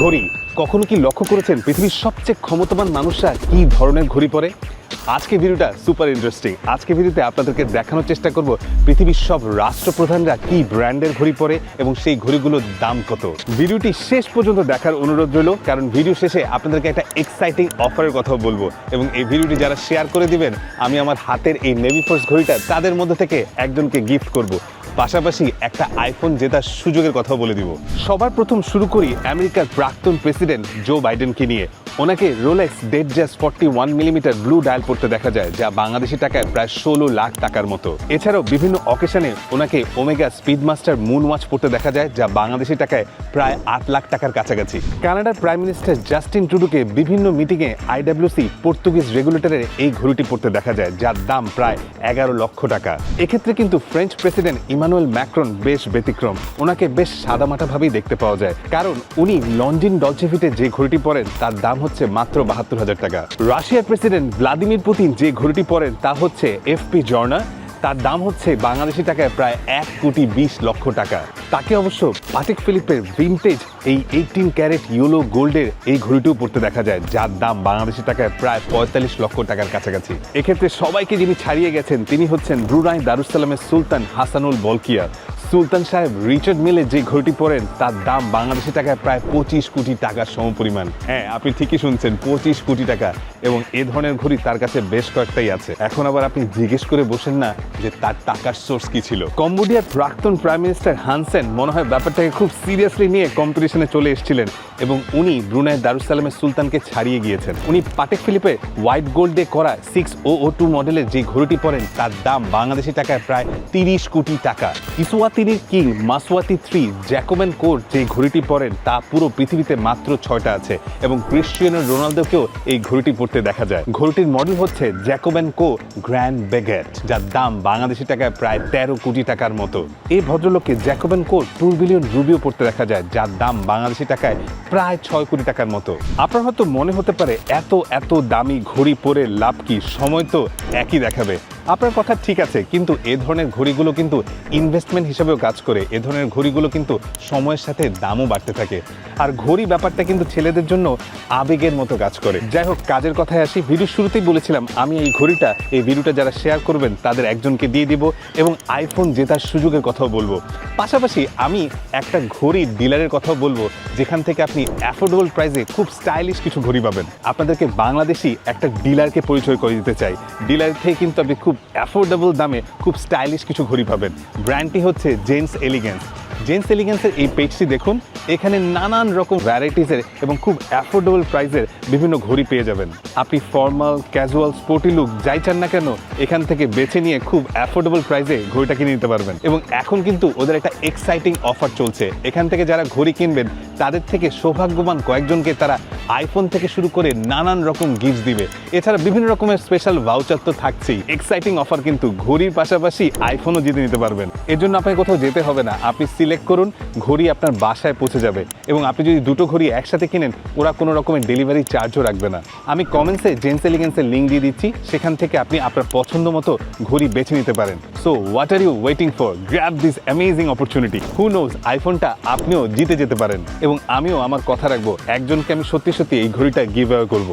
ঘড়ি। কখনো কি লক্ষ্য করেছেন পৃথিবীর সবচেয়ে ক্ষমতাবান মানুষরা কি ধরনের ঘড়ি পরে? আজকে ভিডিওটা সুপার ইন্টারেস্টিং আজকে ভিডিওতে আপনাদেরকে দেখানোর চেষ্টা করব পৃথিবীর সব রাষ্ট্রপ্রধানরা কি ব্র্যান্ডের ঘড়ি পরে এবং সেই ঘড়িগুলোর দাম কত। ভিডিওটি শেষ পর্যন্ত দেখার অনুরোধ রইল, কারণ ভিডিও শেষে আপনাদেরকে একটা এক্সাইটিং অফারের কথা বলব এবং এই ভিডিওটি যারা শেয়ার করে দিবেন, আমি আমার হাতের এই নেভি ফোর্স ঘড়িটা তাদের মধ্যে থেকে একজনকে গিফট করব। পাশাপাশি একটা আইফোন জেতার সুযোগের কথা বলে দিব। সবার প্রথম শুরু করি আমেরিকার প্রাক্তন প্রেসিডেন্ট জো বাইডেনকে নিয়ে। ওনাকে Rolex Datejust forty one millimetre blue dial পড়তে দেখা যায়, যা বাংলাদেশি টাকায় প্রায় ষোলো লাখ টাকার মতো। এছাড়াও বিভিন্ন অকেশনে ওনাকে Omega speed master moon watch পড়তে দেখা যায়, যা বাংলাদেশি টাকায় প্রায় আট লাখ টাকার কাছাকাছি। কানাডার প্রাইম মিনিস্টার জাস্টিন ট্রুডুকে বিভিন্ন মিটিংয়ে আইডাব্লিউসি পর্তুগিজ রেগুলেটরের এই ঘড়িটি পড়তে দেখা যায়, যার দাম প্রায় এগারো লক্ষ টাকা। এক্ষেত্রে কিন্তু ফ্রেঞ্চ প্রেসিডেন্ট ইমানুয়েল ম্যাক্রন বেশ ব্যতিক্রম। ওনাকে বেশ সাদামাটাভাবেই দেখতে পাওয়া যায়, কারণ উনি লন্ডন ডলচেভিটে যে ঘড়িটি পরেন, তার দাম হচ্ছে মাত্র বাহাত্তর হাজার টাকা। রাশিয়ার প্রেসিডেন্ট ভ্লাদিমির পুতিন যে ঘড়িটি পরেন তা হচ্ছে এফপি জর্না তার দাম হচ্ছে বাংলাদেশি টাকায় প্রায় এক কোটি বিশ লক্ষ টাকা। তাকে অবশ্য পাটেক ফিলিপের ভিনটেজ এই এইটিন ক্যারেট ইয়েলো গোল্ডের এই ঘড়িটিও পড়তে দেখা যায়, যার দাম বাংলাদেশি টাকায় প্রায় পঁয়তাল্লিশ লক্ষ টাকার কাছাকাছি। এক্ষেত্রে সবাইকে যিনি ছাড়িয়ে গেছেন, তিনি হচ্ছেন ব্রুনাই দারুসালামের সুলতান হাসানুল বলকিয়া। সুলতান সাহেব, রিচার্ড মিলে যে ঘড়িটি পরেন, তার দাম বাংলাদেশি টাকায় প্রায় পঁচিশ কোটি টাকার সমপরিমাণ। হ্যাঁ আপনি ঠিকই শুনছেন, পঁচিশ কোটি টাকা। এবং এ ধরনের ঘড়ি তার কাছে বেশ কয়েকটাই আছে। এখন আবার আপনি জিজ্ঞেস করে বসেন না যে তার টাকার সোর্স কি ছিল। কম্বোডিয়ার প্রাক্তন প্রাইম মিনিস্টার হানসেন মনে হয় ব্যাপারটাকে খুব সিরিয়াসলি নিয়ে কম্পিটিশনে চলে এসেছিলেন এবং উনি ব্রুনাই দারুসালামের সুলতানকে ছাড়িয়ে গিয়েছেন। উনি পাটেক ফিলিপে হোয়াইট গোল্ডে করা সিক্স ও ও টু মডেলের যে ঘড়িটি পরেন, তার দাম বাংলাদেশি টাকায় প্রায় তিরিশ কোটি টাকা। ইসুয়াতিনির কিং মাসওয়াতি থ্রি জ্যাকোম্যান কোর যে ঘড়িটি পরেন, তা পুরো পৃথিবীতে মাত্র ছয়টা আছে এবং ক্রিশ্চিয়ানো রোনালদোকেও এই ঘড়িটি পড়তে দেখা যায়। ঘড়িটির মডেল হচ্ছে জ্যাকোম্যান কো গ্র্যান্ড বেগেট, যার দাম বাংলাদেশি টাকায় প্রায় তেরো কোটি টাকার মতো। এই ভদ্রলোককে জ্যাকোম্যান কো টু বিলিয়ন রুবিও পড়তে দেখা যায়, যার দাম বাংলাদেশি টাকায় প্রায় ছয় কোটি টাকার মতো। আপনার হয়তো মনে হতে পারে, এত এত দামি ঘড়ি পরে লাভ কি? সময় তো একই দেখাবে। আপনার কথা ঠিক আছে, কিন্তু এ ধরনের ঘড়িগুলো কিন্তু ইনভেস্টমেন্ট হিসেবেও কাজ করে। এ ধরনের ঘড়িগুলো কিন্তু সময়ের সাথে দামও বাড়তে থাকে। আর ঘড়ি ব্যাপারটা কিন্তু ছেলেদের জন্য আবেগের মতো কাজ করে। যাই হোক, কাজের কথায় আসি। ভিডিও শুরুতেই বলেছিলাম, আমি এই ঘড়িটা, এই ভিডিওটা যারা শেয়ার করবেন, তাদের একজনকে দিয়ে দিব এবং আইফোন জেতার সুযোগের কথাও বলব। পাশাপাশি আমি একটা ঘড়ি ডিলারের কথাও বলব, যেখান থেকে আপনি অ্যাফোর্ডেবল প্রাইসে খুব স্টাইলিশ কিছু ঘড়ি পাবেন। আপনাদেরকে বাংলাদেশি একটা ডিলারকে পরিচয় করে দিতে চাই। ডিলার থেকে কিন্তু আপনি খুব অ্যাফোর্ডেবল দামে খুব স্টাইলিশ কিছু ঘড়ি পাবেন। ব্র্যান্ডটি হচ্ছে জেন্স এলিগেন্স জেন্স এলিগেন্সের এই পেজটি দেখুন, এখানে নানান রকম ভ্যারাইটিসের এবং খুব অ্যাফোর্ডেবল প্রাইসের বিভিন্ন ঘড়ি পেয়ে যাবেন। আপনি ফর্মাল ক্যাজুয়াল স্পোর্টি লুক যাই চান না কেন, এখান থেকে বেছে নিয়ে খুব অ্যাফোর্ডেবল প্রাইসে ঘড়িটা কিনে নিতে পারবেন। এবং এখন কিন্তু ওদের একটা এক্সাইটিং অফার চলছে। এখান থেকে যারা ঘড়ি কিনবেন, তাদের থেকে সৌভাগ্যবান কয়েকজনকে তারা আইফোন থেকে শুরু করে নানান রকম গিফট দিবে। এছাড়া বিভিন্ন রকমের স্পেশাল ভাউচার তো থাকছেই। এক্সাইটিং অফার কিন্তু ঘড়ির পাশাপাশি আইফোনও জিতে নিতে পারবেন। এর জন্য আপনাকে কোথাও যেতে হবে না। আপনি সিলেক্ট করুন, ঘড়ি আপনার বাসায় পৌঁছে যাবে। এবং আপনি যদি দুটো ঘড়ি একসাথে কিনেন, ওরা কোনো রকমের ডেলিভারি চার্জও রাখবে না। আমি কমেন্টসে জেন্স এলিগেন্সের লিঙ্ক দিয়ে দিচ্ছি। সেখান থেকে আপনি আপনার পছন্দ মতো ঘড়ি বেছে নিতে পারেন। So what are you waiting for grab this amazing opportunity who knows আইফোনটা আপনিও জিতে যেতে পারেন। এবং আমিও আমার কথা রাখব। একজনকে আমি সত্যি সত্যি এই ঘড়িটা গিভ করব।